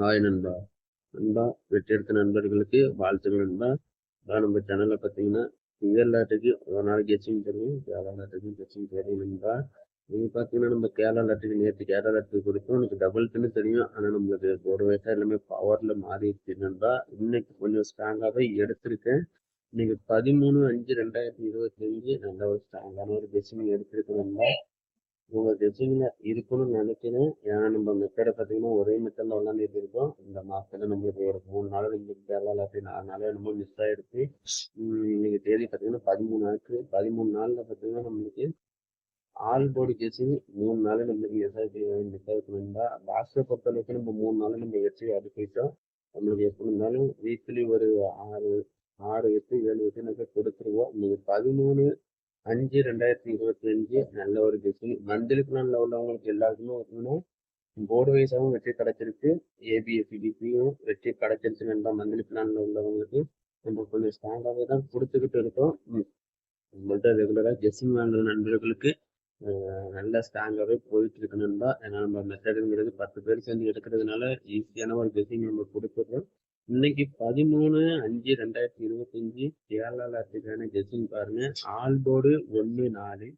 Hi நண்பா. நண்பா வெற்றி எடுத்த நண்பர்களுக்கு வாழ்த்துக்கள் நண்பா. அதான் நம்ம சேனலில் பார்த்தீங்கன்னா இந்தியன் ஒரு நாளைக்கு கெச்சிங் தெரியும் கேரளா லாட்டுக்கும் கெச்சிங் தெரியும் நண்பா. நீங்கள் பார்த்தீங்கன்னா நம்ம கேரளா லாட்டுக்கு நேற்று கேரளா லாட்டுக்கு கொடுத்தோம். எனக்கு டபுள் பின்னு தெரியும். ஆனால் நம்மளுக்கு ஒரு வயசாக எல்லாமே பவரில் மாறிடுச்சு நண்பா. இன்னைக்கு கொஞ்சம் ஸ்ட்ராங்காகவே எடுத்திருக்கேன். இன்னைக்கு பதிமூணு அஞ்சு ரெண்டாயிரத்தி இருபத்தி அஞ்சு நல்ல ஒரு ஸ்ட்ராங்கான ஒரு கெச்சிங் எடுத்திருக்கேன் நண்பா. உங்கள் கெஸ்ஸிங்ல இருக்கணும்னு நினைக்கிறேன் ஏன்னா நம்ம மெத்தடை பார்த்தீங்கன்னா ஒரே மெத்தடில் விளாண்டுட்டு இருக்கோம்? இந்த மாதத்தில் நம்மளுக்கு ஒரு மூணு நாள் ரெண்டு கேரளா இல்லாட்டி நாலு நாள் என்னமோ மிஸ் ஆகிடுச்சு இன்னைக்கு தேதி பார்த்தீங்கன்னா பதிமூணு நாளுக்கு. பதிமூணு நாளில் பார்த்தீங்கன்னா நம்மளுக்கு ஆல் போர்டு கேசிங் மூணு நாள் நம்மளுக்கு மிஸ் மிஸ் ஆகிருக்கணும்டா லாஸ்ட்டை பொறுத்தளவுக்கு நம்ம மூணு நாள் நம்ம வெற்றி அடிப்பிட்டோம் நம்மளுக்கு எப்படி இருந்தாலும் வீக்லி ஒரு ஆறு ஆறு எட்டு ஏழு எட்டு கொடுத்துருவோம். இன்னைக்கு பதிமூணு அஞ்சு ரெண்டாயிரத்தி இருபத்தி அஞ்சு நல்ல ஒரு கெஸ்டிங் மந்த்லி பிளான்ல உள்ளவங்களுக்கு எல்லாருக்குமே பார்த்தீங்கன்னா போர்டு வைஸாகவும் வெற்றி கிடைச்சிருக்கு. ஏபிஎஃபிடிபியும் வெற்றி கிடைச்சிருச்சு நண்பா மந்த்லி பிளான்ல உள்ளவங்களுக்கு நம்ம கொஞ்சம் ஸ்ட்ராங்காகவே தான் கொடுத்துக்கிட்டு இருக்கோம். நம்மள்ட்ட ரெகுலராக ஜெஸ்ஸிங் வாங்குற நண்பர்களுக்கு நல்ல ஸ்ட்ராங்காகவே போயிட்டு இருக்கு தான் ஏன்னா நம்ம மெத்தடுங்கிறது பத்து பேர் சேர்ந்து எடுக்கிறதுனால ஈஸியான ஒரு கெஸ்ஸிங் நம்ம கொடுத்துடுறோம் இன்னைக்கு பதிமூணு அஞ்சு ரெண்டாயிரத்தி இருபத்தஞ்சு கேரளா லாட்டுக்கான கெஸ்டிங் பாருங்க. ஆல் போர்டு ஒன்று நாலு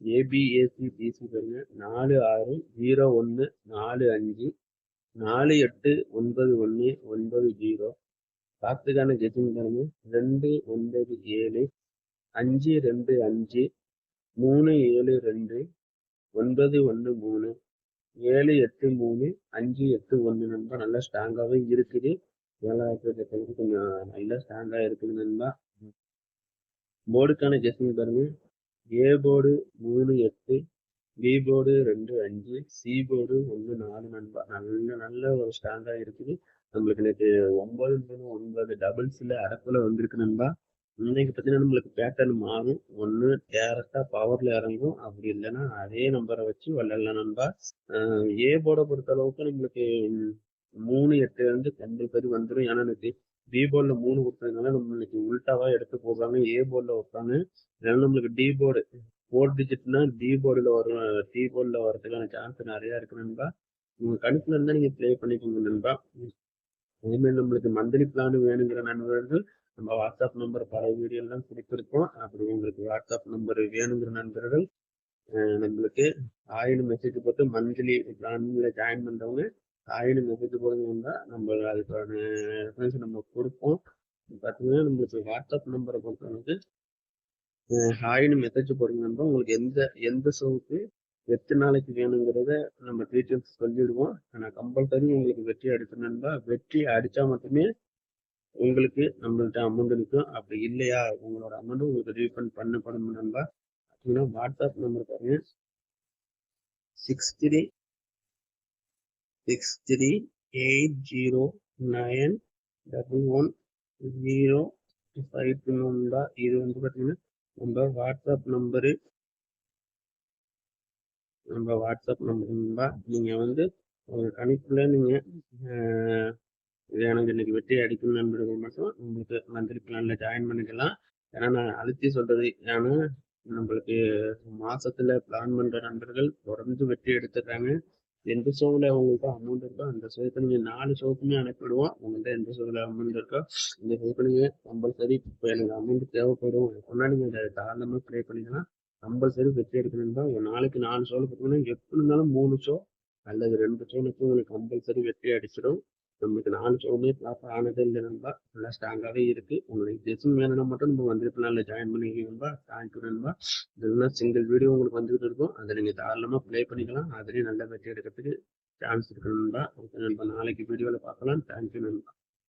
ஏபிஏசி பிசி பாருங்க. நாலு ஆறு ஜீரோ ஒன்று நாலு அஞ்சு நாலு எட்டு ஒன்பது ஒன்று ஒன்பது ஜீரோ காத்துக்கான கெஸ்டிங் பாருங்க. ரெண்டு ஒன்பது ஏழு அஞ்சு ரெண்டு அஞ்சு மூணு ஏழு ரெண்டு ஒன்பது ஒன்று மூணு ஏழு எட்டு மூணு அஞ்சு எட்டு ஒன்று நண்பா நல்லா ஸ்ட்ராங்காகவே இருக்குது. ஏழாயிரத்தி கொஞ்சம் நல்லா ஸ்டாண்டாக இருக்குது நண்பா போர்டுக்கான ஜெஸ்டிங் பாருங்க. ஏ போர்டு மூணு எட்டு பி போர்டு ரெண்டு அஞ்சு சி போர்டு ஒன்று நாலு நண்பா. நல்ல நல்ல ஒரு ஸ்டாண்டாக இருக்குது. நம்மளுக்கு நேற்று ஒன்பது மூணு ஒன்பது டபுள்ஸில் அடப்பில் வந்திருக்கு நண்பா. இன்னைக்கு பார்த்தீங்கன்னா நம்மளுக்கு பேட்டர்ன் மாறும். ஒன்று டேரக்டாக பவரில் இறங்கும். அப்படி இல்லைன்னா அதே நம்பரை வச்சு விளையாடலாம் நண்பா. ஏ போர்டை பொறுத்த அளவுக்கு நம்மளுக்கு மூணு எட்டுலேருந்து ரெண்டு பேர் வந்துடும் ஏன்னா எனக்கு பி போர்டில் மூணு கொடுத்ததுனால நம்மளுக்கு உல்டாவா எடுத்து போடுறாங்க. ஏ போர்டில் வைப்பாங்க ஏன்னா நம்மளுக்கு டி போர்டு ஃபோர் டிஜிட்னா டி போர்டில் வரும் டி போர்டில் வரதுக்கான சான்ஸ் நிறையா இருக்கு நண்பா. உங்க கணக்குல இருந்தால் நீங்கள் ப்ளே பண்ணிக்கோங்க நண்பா. அதேமாதிரி நம்மளுக்கு மந்த்லி பிளான் வேணுங்கிற நண்பர்கள் நம்ம வாட்ஸ்அப் நம்பர் பல வீடியோலாம் கொடுத்துருக்கோம். அப்படி உங்களுக்கு வாட்ஸ்அப் நம்பர் வேணுங்கிற நண்பர்கள் நம்மளுக்கு ஆயிரம் மெசேஜ் போட்டு மந்த்லி பிளான்ல ஜாயின் பண்ணுறவங்க ஹாய்னு மெசேஜ் போடுங்கன்னா நம்ம அதுக்கான ரெஃபரன்ஸ் நம்ம கொடுப்போம். பார்த்தீங்கன்னா நம்மளுக்கு வாட்ஸ்அப் நம்பரை பொறுத்தவரைக்கு ஹாய்னு மெசேஜ் போடுங்கன்னா உங்களுக்கு எந்த எந்த ஷோவுக்கு எத்தனை நாளைக்கு வேணுங்கிறத நம்ம டீட்டெயில்ஸ் சொல்லிடுவோம். ஆனால் கம்பல்சரி உங்களுக்கு வெற்றி அடிக்கணும்பா வெற்றி அடித்தா மட்டுமே உங்களுக்கு நம்மள்கிட்ட அமௌண்ட் இருக்கும். அப்படி இல்லையா? உங்களோட அமௌண்ட் உங்களுக்கு ரீஃபண்ட் பண்ணப்படும். நண்பா பார்த்தீங்கன்னா வாட்ஸ்அப் நம்பர் பாருங்க. Six three six three eight zero nine double one zero five two number இது வந்து பார்த்தீங்கன்னா நம்ம வாட்ஸ்அப் நம்பரு நம்ம வாட்ஸ்அப் நம்பர் நீங்கள் வந்து ஒரு கணிப்பில் நீங்கள் எனக்கு இன்னைக்கு வெற்றி அடிக்கணும் நண்பர்கள் மட்டும் உங்களுக்கு மந்த்லி பிளானில் ஜாயின் பண்ணிக்கலாம். ஏன்னா நான் அழுத்தி சொல்கிறது ஏன்னா நம்மளுக்கு மாசத்துல பிளான் பண்ணுற நண்பர்கள் தொடர்ந்து வெற்றி எடுத்துக்கிறாங்க. எந்த ஷோவில் உங்கள்கிட்ட அமௌண்ட் இருக்கோ அந்த ஷோக்கு நீங்கள் நாலு ஷோக்குமே அனுப்பிடுவோம். உங்கள்கிட்ட எந்த ஷோவில் அமௌண்ட் இருக்கோ இந்த சோப்பு நீங்கள் கம்பல்சரி இப்போ எனக்கு அமௌண்ட் தேவைப்படும். சொன்னா நீங்கள் அதை தாராளமாக ப்ளே பண்ணிக்கலாம் கம்பல்சரி வெற்றி எடுக்கணும் ஒரு நாளைக்கு நாலு ஷோவில் பார்த்தீங்கன்னா எப்படி இருந்தாலும் மூணு ஷோ அல்லது ரெண்டு ஷோனுக்கு உங்களுக்கு கம்பல்சரி வெற்றி அடிச்சிடும். நம்மளுக்கு நாலு ஷோவுமே ப்ராப்பர் ஆனதே இல்லை நண்பா. நல்லா ஸ்ட்ராங்காகவே இருக்கு. உங்களுக்கு டெஸ்ட் வேணும்னா மட்டும் நம்ம வந்திருப்பினால ஜாயின் பண்ணிக்க நண்பா. தேங்க்யூ நண்பா. இல்லைன்னா சிங்கிள் வீடியோ உங்களுக்கு வந்துகிட்டு இருக்கும். அதை நீங்கள் தாராளமாக ப்ளே பண்ணிக்கலாம். அதுலேயும் நல்லா வெற்றி எடுக்கிறதுக்கு சான்ஸ் இருக்கு நண்பா. நண்பா. நாளைக்கு வீடியோவில் பார்க்கலாம். தேங்க்யூ நண்பா.